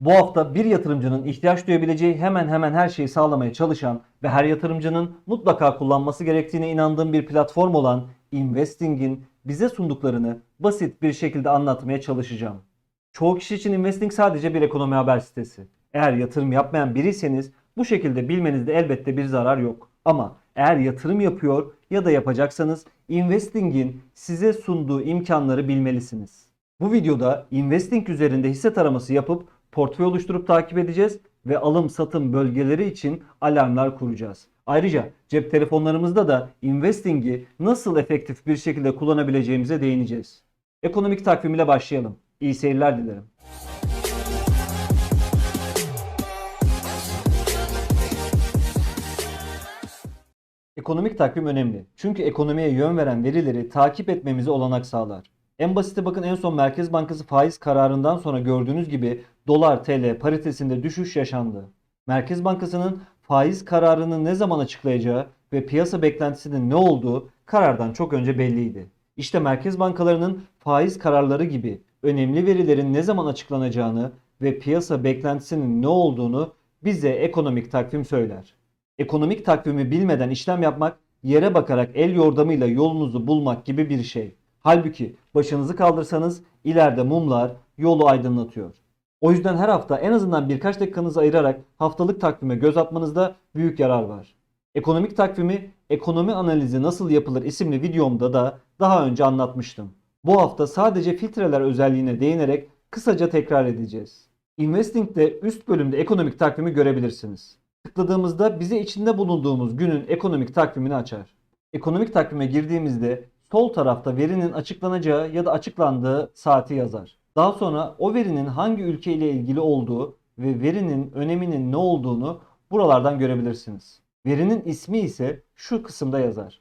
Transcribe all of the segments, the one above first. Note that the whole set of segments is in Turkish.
Bu hafta bir yatırımcının ihtiyaç duyabileceği hemen hemen her şeyi sağlamaya çalışan ve her yatırımcının mutlaka kullanması gerektiğine inandığım bir platform olan Investing'in bize sunduklarını basit bir şekilde anlatmaya çalışacağım. Çoğu kişi için Investing sadece bir ekonomi haber sitesi. Eğer yatırım yapmayan biriyseniz bu şekilde bilmenizde elbette bir zarar yok. Ama eğer yatırım yapıyor ya da yapacaksanız Investing'in size sunduğu imkanları bilmelisiniz. Bu videoda Investing üzerinde hisse taraması yapıp portföy oluşturup takip edeceğiz ve alım satım bölgeleri için alarmlar kuracağız. Ayrıca cep telefonlarımızda da Investing'i nasıl efektif bir şekilde kullanabileceğimize değineceğiz. Ekonomik takvimiyle başlayalım. İyi seyirler dilerim. Ekonomik takvim önemli. Çünkü ekonomiye yön veren verileri takip etmemize olanak sağlar. En basiti bakın en son Merkez Bankası faiz kararından sonra gördüğünüz gibi dolar TL paritesinde düşüş yaşandı. Merkez Bankası'nın faiz kararını ne zaman açıklayacağı ve piyasa beklentisinin ne olduğu karardan çok önce belliydi. İşte merkez bankalarının faiz kararları gibi önemli verilerin ne zaman açıklanacağını ve piyasa beklentisinin ne olduğunu bize ekonomik takvim söyler. Ekonomik takvimi bilmeden işlem yapmak, yere bakarak el yordamıyla yolunuzu bulmak gibi bir şey. Halbuki başınızı kaldırsanız ileride mumlar yolu aydınlatıyor. O yüzden her hafta en azından birkaç dakikanızı ayırarak haftalık takvime göz atmanızda büyük yarar var. Ekonomik takvimi ekonomi analizi nasıl yapılır isimli videomda da daha önce anlatmıştım. Bu hafta sadece filtreler özelliğine değinerek kısaca tekrar edeceğiz. Investing'de üst bölümde ekonomik takvimi görebilirsiniz. Tıkladığımızda bize içinde bulunduğumuz günün ekonomik takvimini açar. Ekonomik takvime girdiğimizde sol tarafta verinin açıklanacağı ya da açıklandığı saati yazar. Daha sonra o verinin hangi ülke ile ilgili olduğu ve verinin öneminin ne olduğunu buralardan görebilirsiniz. Verinin ismi ise şu kısımda yazar.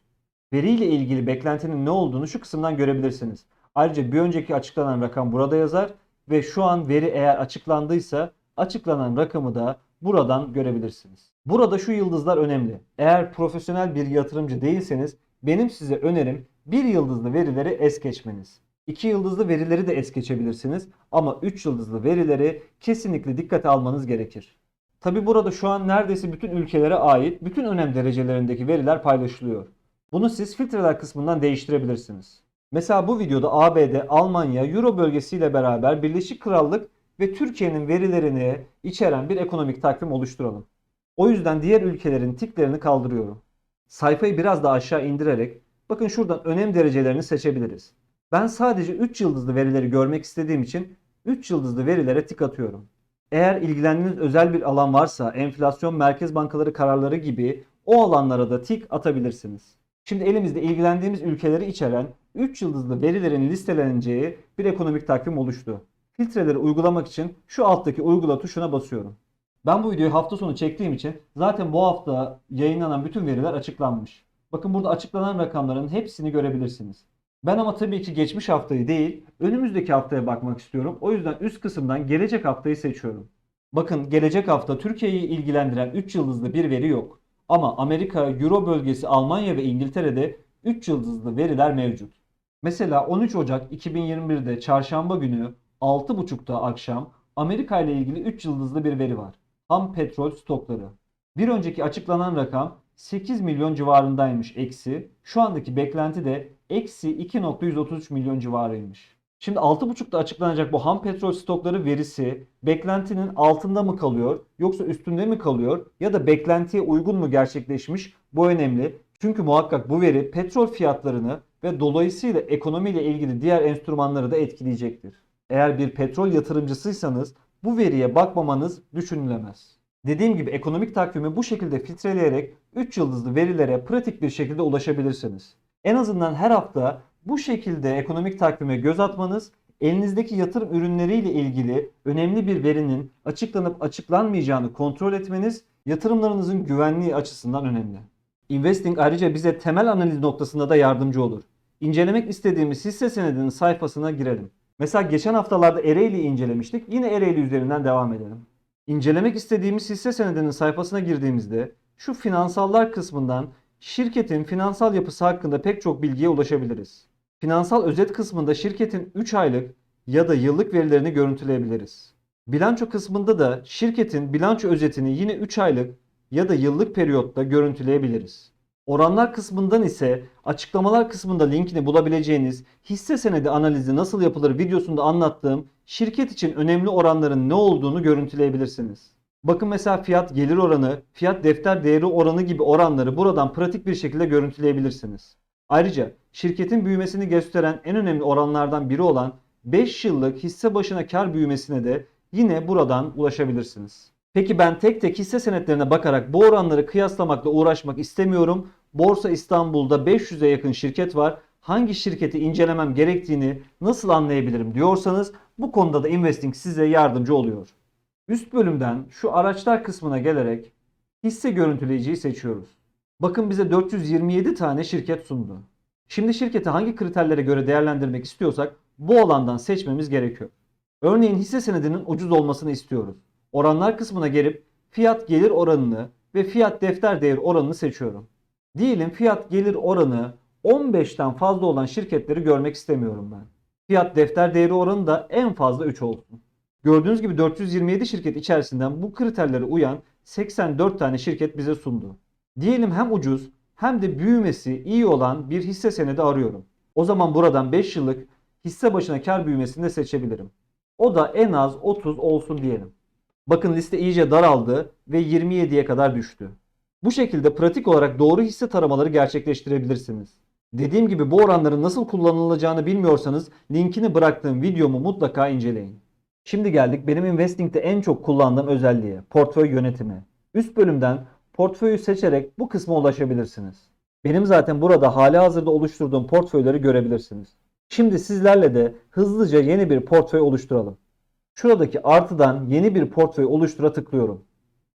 Veriyle ilgili beklentinin ne olduğunu şu kısımdan görebilirsiniz. Ayrıca bir önceki açıklanan rakam burada yazar ve şu an veri eğer açıklandıysa açıklanan rakamı da buradan görebilirsiniz. Burada şu yıldızlar önemli. Eğer profesyonel bir yatırımcı değilseniz benim size önerim bir yıldızlı verileri es geçmeniz. 2 yıldızlı verileri de es geçebilirsiniz ama 3 yıldızlı verileri kesinlikle dikkate almanız gerekir. Tabi burada şu an neredeyse bütün ülkelere ait bütün önem derecelerindeki veriler paylaşılıyor. Bunu siz filtreler kısmından değiştirebilirsiniz. Mesela bu videoda ABD, Almanya, Euro bölgesiyle beraber Birleşik Krallık ve Türkiye'nin verilerini içeren bir ekonomik takvim oluşturalım. O yüzden diğer ülkelerin tiklerini kaldırıyorum. Sayfayı biraz daha aşağı indirerek bakın şuradan önem derecelerini seçebiliriz. Ben sadece 3 yıldızlı verileri görmek istediğim için 3 yıldızlı verilere tik atıyorum. Eğer ilgilendiğiniz özel bir alan varsa enflasyon merkez bankaları kararları gibi o alanlara da tik atabilirsiniz. Şimdi elimizde ilgilendiğimiz ülkeleri içeren 3 yıldızlı verilerin listeleneceği bir ekonomik takvim oluştu. Filtreleri uygulamak için şu alttaki uygula tuşuna basıyorum. Ben bu videoyu hafta sonu çektiğim için zaten bu hafta yayınlanan bütün veriler açıklanmış. Bakın burada açıklanan rakamların hepsini görebilirsiniz. Ben ama tabii ki geçmiş haftayı değil, önümüzdeki haftaya bakmak istiyorum. O yüzden üst kısımdan gelecek haftayı seçiyorum. Bakın gelecek hafta Türkiye'yi ilgilendiren 3 yıldızlı bir veri yok. Ama Amerika, Euro bölgesi, Almanya ve İngiltere'de 3 yıldızlı veriler mevcut. Mesela 13 Ocak 2021'de çarşamba günü 6.30'da akşam Amerika ile ilgili 3 yıldızlı bir veri var. Ham petrol stokları. Bir önceki açıklanan rakam 8 milyon civarındaymış eksi. Şu andaki beklenti de eksi 2.133 milyon civarıymış. Şimdi 6.5'da açıklanacak bu ham petrol stokları verisi beklentinin altında mı kalıyor yoksa üstünde mi kalıyor ya da beklentiye uygun mu gerçekleşmiş bu önemli. Çünkü muhakkak bu veri petrol fiyatlarını ve dolayısıyla ekonomiyle ilgili diğer enstrümanları da etkileyecektir. Eğer bir petrol yatırımcısıysanız bu veriye bakmamanız düşünülemez. Dediğim gibi ekonomik takvimi bu şekilde filtreleyerek 3 yıldızlı verilere pratik bir şekilde ulaşabilirsiniz. En azından her hafta bu şekilde ekonomik takvime göz atmanız elinizdeki yatırım ürünleriyle ilgili önemli bir verinin açıklanıp açıklanmayacağını kontrol etmeniz yatırımlarınızın güvenliği açısından önemli. Investing ayrıca bize temel analiz noktasında da yardımcı olur. İncelemek istediğimiz hisse senedinin sayfasına girelim. Mesela geçen haftalarda Ereğli'yi incelemiştik. Yine Ereğli üzerinden devam edelim. İncelemek istediğimiz hisse senedinin sayfasına girdiğimizde şu finansallar kısmından şirketin finansal yapısı hakkında pek çok bilgiye ulaşabiliriz. Finansal özet kısmında şirketin 3 aylık ya da yıllık verilerini görüntüleyebiliriz. Bilanço kısmında da şirketin bilanço özetini yine 3 aylık ya da yıllık periyotta görüntüleyebiliriz. Oranlar kısmından ise açıklamalar kısmında linkini bulabileceğiniz hisse senedi analizi nasıl yapılır videosunda anlattığım şirket için önemli oranların ne olduğunu görüntüleyebilirsiniz. Bakın mesela fiyat gelir oranı, fiyat defter değeri oranı gibi oranları buradan pratik bir şekilde görüntüleyebilirsiniz. Ayrıca şirketin büyümesini gösteren en önemli oranlardan biri olan 5 yıllık hisse başına kar büyümesine de yine buradan ulaşabilirsiniz. Peki ben tek tek hisse senetlerine bakarak bu oranları kıyaslamakla uğraşmak istemiyorum. Borsa İstanbul'da 500'e yakın şirket var. Hangi şirketi incelemem gerektiğini nasıl anlayabilirim diyorsanız bu konuda da Investing size yardımcı oluyor. Üst bölümden şu araçlar kısmına gelerek hisse görüntüleyiciyi seçiyoruz. Bakın bize 427 tane şirket sundu. Şimdi şirketi hangi kriterlere göre değerlendirmek istiyorsak bu alandan seçmemiz gerekiyor. Örneğin hisse senedinin ucuz olmasını istiyoruz. Oranlar kısmına gelip fiyat gelir oranını ve fiyat defter değeri oranını seçiyorum. Diyelim fiyat gelir oranı 15'ten fazla olan şirketleri görmek istemiyorum ben. Fiyat defter değeri oranı da en fazla 3 olsun. Gördüğünüz gibi 427 şirket içerisinden bu kriterlere uyan 84 tane şirket bize sundu. Diyelim hem ucuz hem de büyümesi iyi olan bir hisse senedi arıyorum. O zaman buradan 5 yıllık hisse başına kar büyümesini de seçebilirim. O da en az 30 olsun diyelim. Bakın liste iyice daraldı ve 27'ye kadar düştü. Bu şekilde pratik olarak doğru hisse taramaları gerçekleştirebilirsiniz. Dediğim gibi bu oranların nasıl kullanılacağını bilmiyorsanız linkini bıraktığım videomu mutlaka inceleyin. Şimdi geldik benim Investing'de en çok kullandığım özelliğe, portföy yönetimi. Üst bölümden portföyü seçerek bu kısma ulaşabilirsiniz. Benim zaten burada hali hazırda oluşturduğum portföyleri görebilirsiniz. Şimdi sizlerle de hızlıca yeni bir portföy oluşturalım. Şuradaki artıdan yeni bir portföy oluştura tıklıyorum.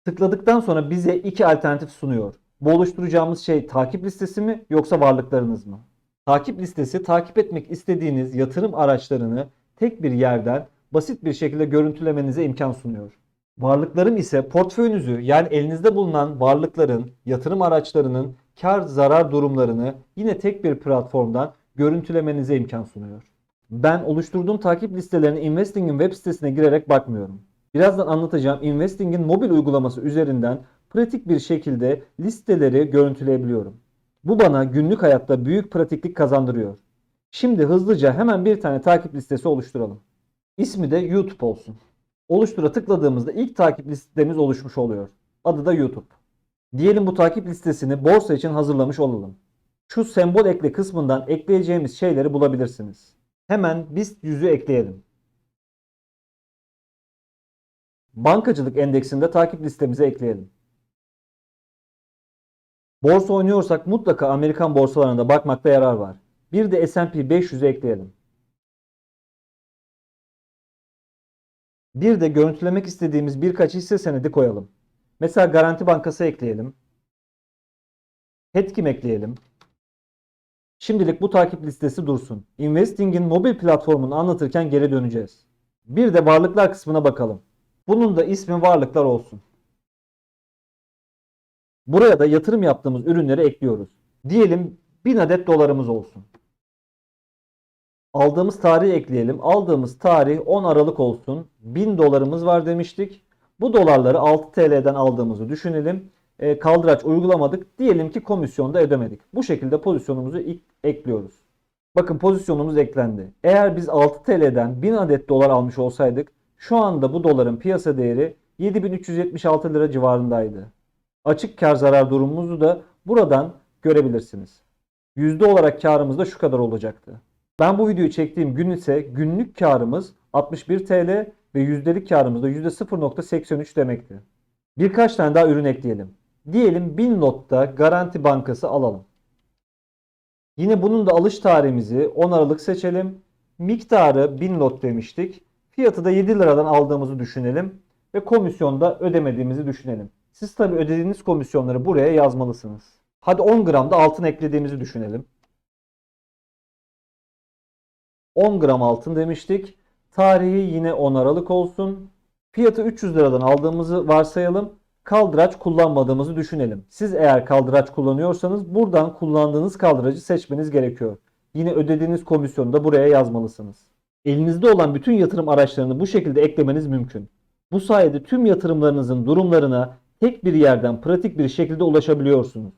Tıkladıktan sonra bize iki alternatif sunuyor. Bu oluşturacağımız şey takip listesi mi yoksa varlıklarınız mı? Takip listesi takip etmek istediğiniz yatırım araçlarını tek bir yerden basit bir şekilde görüntülemenize imkan sunuyor. Varlıklarım ise portföyünüzü yani elinizde bulunan varlıkların, yatırım araçlarının kar zarar durumlarını yine tek bir platformdan görüntülemenize imkan sunuyor. Ben oluşturduğum takip listelerine Investing'in web sitesine girerek bakmıyorum. Birazdan anlatacağım Investing'in mobil uygulaması üzerinden pratik bir şekilde listeleri görüntüleyebiliyorum. Bu bana günlük hayatta büyük pratiklik kazandırıyor. Şimdi hızlıca hemen bir tane takip listesi oluşturalım. İsmi de YouTube olsun. Oluştura tıkladığımızda ilk takip listemiz oluşmuş oluyor. Adı da YouTube. Diyelim bu takip listesini borsa için hazırlamış olalım. Şu sembol ekle kısmından ekleyeceğimiz şeyleri bulabilirsiniz. Hemen BIST 100'ü ekleyelim. Bankacılık endeksinde takip listemize ekleyelim. Borsa oynuyorsak mutlaka Amerikan borsalarına da bakmakta yarar var. Bir de S&P 500'ü ekleyelim. Bir de görüntülemek istediğimiz birkaç hisse senedi koyalım. Mesela Garanti Bankası ekleyelim. Hetkim ekleyelim. Şimdilik bu takip listesi dursun. Investing'in mobil platformunu anlatırken geri döneceğiz. Bir de varlıklar kısmına bakalım. Bunun da ismi varlıklar olsun. Buraya da yatırım yaptığımız ürünleri ekliyoruz. Diyelim 1000 adet dolarımız olsun. Aldığımız tarihi ekleyelim. Aldığımız tarih 10 Aralık olsun. 1000 dolarımız var demiştik. Bu dolarları 6 TL'den aldığımızı düşünelim. E, kaldıraç uygulamadık. Diyelim ki komisyonda ödemedik. Bu şekilde pozisyonumuzu ilk ekliyoruz. Bakın pozisyonumuz eklendi. Eğer biz 6 TL'den 1000 adet dolar almış olsaydık şu anda bu doların piyasa değeri 7376 lira civarındaydı. Açık kar zarar durumumuzu da buradan görebilirsiniz. Yüzde olarak karımız da şu kadar olacaktı. Ben bu videoyu çektiğim gün ise günlük karımız 61 TL ve yüzdelik karımız da %0.83 demekti. Birkaç tane daha ürün ekleyelim. Diyelim 1000 lotta Garanti Bankası alalım. Yine bunun da alış tarihimizi 10 Aralık seçelim. Miktarı 1000 lot demiştik. Fiyatı da 7 liradan aldığımızı düşünelim. Ve komisyonda ödemediğimizi düşünelim. Siz tabi ödediğiniz komisyonları buraya yazmalısınız. Hadi 10 gram da altın eklediğimizi düşünelim. 10 gram altın demiştik. Tarihi yine 10 Aralık olsun. Fiyatı 300 liradan aldığımızı varsayalım. Kaldıraç kullanmadığımızı düşünelim. Siz eğer kaldıraç kullanıyorsanız buradan kullandığınız kaldıracı seçmeniz gerekiyor. Yine ödediğiniz komisyonu da buraya yazmalısınız. Elinizde olan bütün yatırım araçlarını bu şekilde eklemeniz mümkün. Bu sayede tüm yatırımlarınızın durumlarına tek bir yerden pratik bir şekilde ulaşabiliyorsunuz.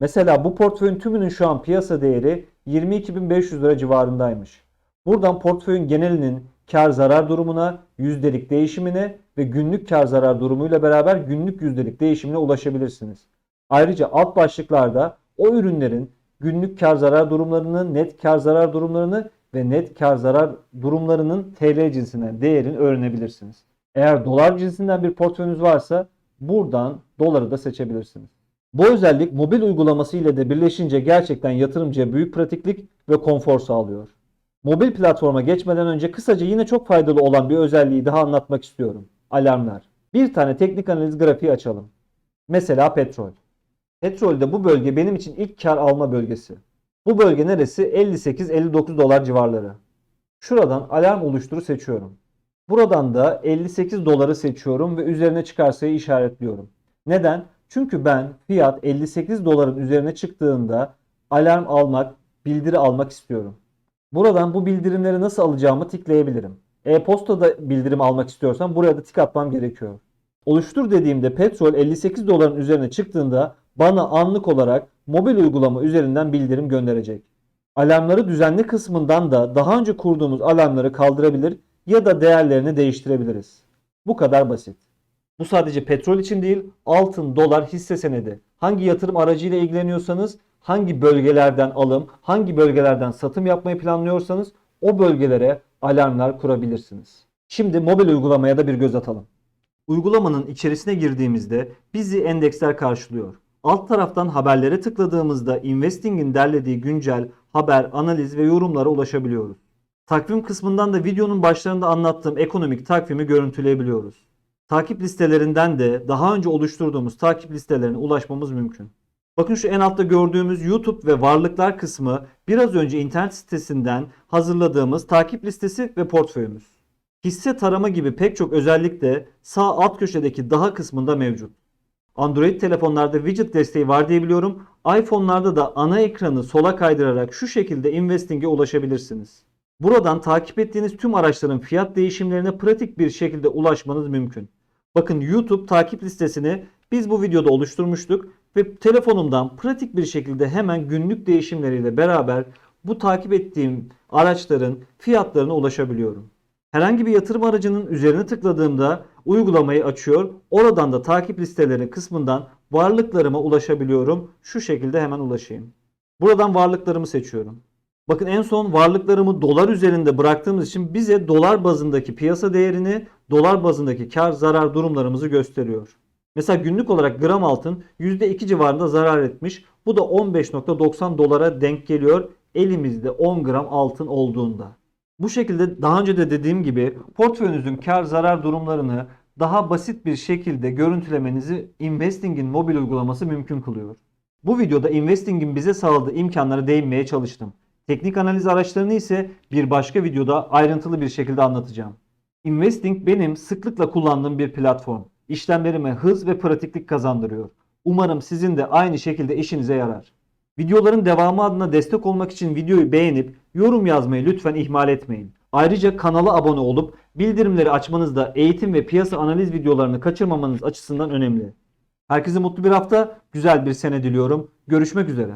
Mesela bu portföyün tümünün şu an piyasa değeri 22.500 lira civarındaymış. Buradan portföyün genelinin kar zarar durumuna, yüzdelik değişimine ve günlük kar zarar durumuyla beraber günlük yüzdelik değişimine ulaşabilirsiniz. Ayrıca alt başlıklarda o ürünlerin günlük kar zarar durumlarını, net kar zarar durumlarını ve net kar zarar durumlarının TL cinsinden değerini öğrenebilirsiniz. Eğer dolar cinsinden bir portföyünüz varsa buradan doları da seçebilirsiniz. Bu özellik mobil uygulaması ile de birleşince gerçekten yatırımcıya büyük pratiklik ve konfor sağlıyor. Mobil platforma geçmeden önce kısaca yine çok faydalı olan bir özelliği daha anlatmak istiyorum. Alarmlar. Bir tane teknik analiz grafiği açalım. Mesela petrol. Petrolde bu bölge benim için ilk kar alma bölgesi. Bu bölge neresi? 58-59 dolar civarları. Şuradan alarm oluşturu seçiyorum. Buradan da 58 doları seçiyorum ve üzerine çıkarsayı işaretliyorum. Neden? Çünkü ben fiyat 58 doların üzerine çıktığında alarm almak, bildiri almak istiyorum. Buradan bu bildirimleri nasıl alacağımı tıklayabilirim. E-postada bildirim almak istiyorsam buraya da tık atmam gerekiyor. Oluştur dediğimde petrol 58 doların üzerine çıktığında bana anlık olarak mobil uygulama üzerinden bildirim gönderecek. Alarmları düzenli kısmından da daha önce kurduğumuz alarmları kaldırabilir ya da değerlerini değiştirebiliriz. Bu kadar basit. Bu sadece petrol için değil, altın, dolar, hisse senedi. Hangi yatırım aracıyla ilgileniyorsanız, hangi bölgelerden alım, hangi bölgelerden satım yapmayı planlıyorsanız o bölgelere alarmlar kurabilirsiniz. Şimdi mobil uygulamaya da bir göz atalım. Uygulamanın içerisine girdiğimizde bizi endeksler karşılıyor. Alt taraftan haberlere tıkladığımızda Investing'in derlediği güncel haber, analiz ve yorumlara ulaşabiliyoruz. Takvim kısmından da videonun başlarında anlattığım ekonomik takvimi görüntüleyebiliyoruz. Takip listelerinden de daha önce oluşturduğumuz takip listelerine ulaşmamız mümkün. Bakın şu en altta gördüğümüz YouTube ve varlıklar kısmı biraz önce internet sitesinden hazırladığımız takip listesi ve portföyümüz. Hisse tarama gibi pek çok özellik de sağ alt köşedeki daha kısmında mevcut. Android telefonlarda widget desteği var diye biliyorum. iPhone'larda da ana ekranı sola kaydırarak şu şekilde Investing'e ulaşabilirsiniz. Buradan takip ettiğiniz tüm araçların fiyat değişimlerine pratik bir şekilde ulaşmanız mümkün. Bakın YouTube takip listesini biz bu videoda oluşturmuştuk ve telefonumdan pratik bir şekilde hemen günlük değişimleriyle beraber bu takip ettiğim araçların fiyatlarına ulaşabiliyorum. Herhangi bir yatırım aracının üzerine tıkladığımda uygulamayı açıyor. Oradan da takip listeleri kısmından varlıklarıma ulaşabiliyorum. Şu şekilde hemen ulaşayım. Buradan varlıklarımı seçiyorum. Bakın en son varlıklarımı dolar üzerinde bıraktığımız için bize dolar bazındaki piyasa değerini, dolar bazındaki kar zarar durumlarımızı gösteriyor. Mesela günlük olarak gram altın %2 civarında zarar etmiş. Bu da 15.90 dolara denk geliyor elimizde 10 gram altın olduğunda. Bu şekilde daha önce de dediğim gibi portföyünüzün kar zarar durumlarını daha basit bir şekilde görüntülemenizi Investing'in mobil uygulaması mümkün kılıyor. Bu videoda Investing'in bize sağladığı imkanlara değinmeye çalıştım. Teknik analiz araçlarını ise bir başka videoda ayrıntılı bir şekilde anlatacağım. Investing benim sıklıkla kullandığım bir platform. İşlemlerime hız ve pratiklik kazandırıyor. Umarım sizin de aynı şekilde işinize yarar. Videoların devamı adına destek olmak için videoyu beğenip yorum yazmayı lütfen ihmal etmeyin. Ayrıca kanala abone olup bildirimleri açmanız da eğitim ve piyasa analiz videolarını kaçırmamanız açısından önemli. Herkese mutlu bir hafta, güzel bir sene diliyorum. Görüşmek üzere.